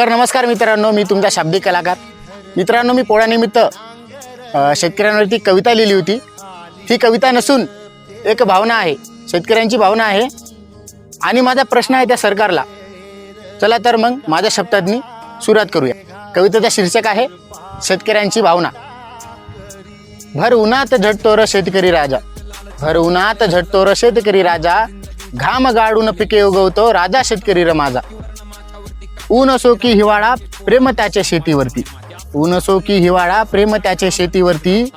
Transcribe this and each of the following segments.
तर नमस्कार मित्रांनो मी तुमचा शाब्दिक कलाकार. मित्रांनो मी पोळ्यानिमित्त शेतकऱ्यांवरती कविता लिहिली होती. ती कविता नसून एक भावना आहे शेतकऱ्यांची भावना आहे. आणि माझा प्रश्न आहे त्या सरकारला. चला तर मग माझ्या शब्दांनी सुरुवात करूया. कवितेचा शीर्षक आहे शेतकऱ्यांची भावना. भर उन्हात झटतो र शेतकरी राजा. भर उन्हात झटतो र शेतकरी राजा. घाम गाडून पिके उगवतो राजा शेतकरी र माझा. ऊन असो की हिवाळा प्रेम त्याच्या शेतीवरती. ऊन असो की हिवाळा प्रेम त्याच्या शेतीवरती.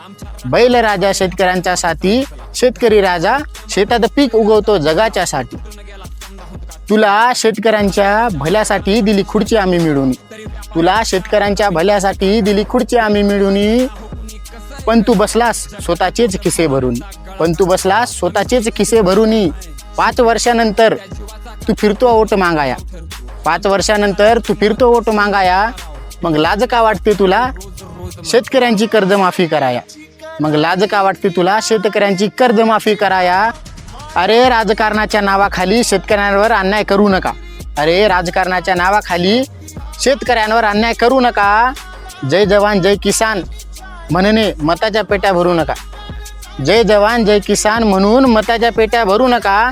बैल राजा शेतकऱ्यांच्या साथी शेतकरी राजा शेतात पीक उगवतो जगाच्या साठी. तुला शेतकऱ्यांच्या भल्यासाठी दिली खुर्ची आम्ही मिळून. तुला शेतकऱ्यांच्या भल्यासाठी दिली खुर्ची आम्ही मिळून. पण तू बसलास स्वतःचेच खिसे भरून. पण तू बसलास स्वतःचेच खिसे भरून. पाच वर्षानंतर तू फिरतो ओट मागाया. पाच वर्षानंतर तू फिरतो ओटो मागाया मग लाज का वाटते तुला? शेतकऱ्यांची कर्जमाफी कराया. मग लाज का वाटते तुला? शेतकऱ्यांची कर्जमाफी कराया. अरे राजकारणाच्या नावाखाली शेतकऱ्यांवर अन्याय करू नका. अरे राजकारणाच्या नावाखाली शेतकऱ्यांवर अन्याय करू नका. जय जवान जय किसान म्हणणे मताच्या पेट्या भरू नका. जय जवान जय किसान म्हणून मताच्या पेट्या भरू नका.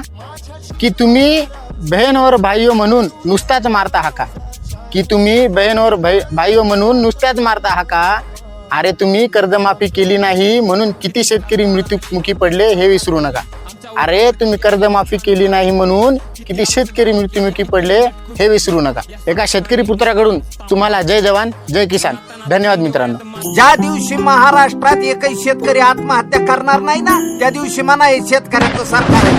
की तुम्ही बहीण और भाईयो म्हणून नुसताच मारता हा का? की तुम्ही बहीण और भाई भाईयो म्हणून नुसत्याच मारता हा का? अरे तुम्ही कर्जमाफी केली नाही म्हणून किती शेतकरी मृत्युमुखी पडले हे विसरू नका. अरे तुम्ही कर्जमाफी केली नाही म्हणून किती शेतकरी मृत्युमुखी पडले हे विसरू नका. एका शेतकरी पुत्राकडून तुम्हाला जय जवान जय किसान. धन्यवाद मित्रांनो. ज्या दिवशी महाराष्ट्रात एकही शेतकरी आत्महत्या करणार नाही ना त्या दिवशी म्हणा हे शेतकऱ्याचं सरकार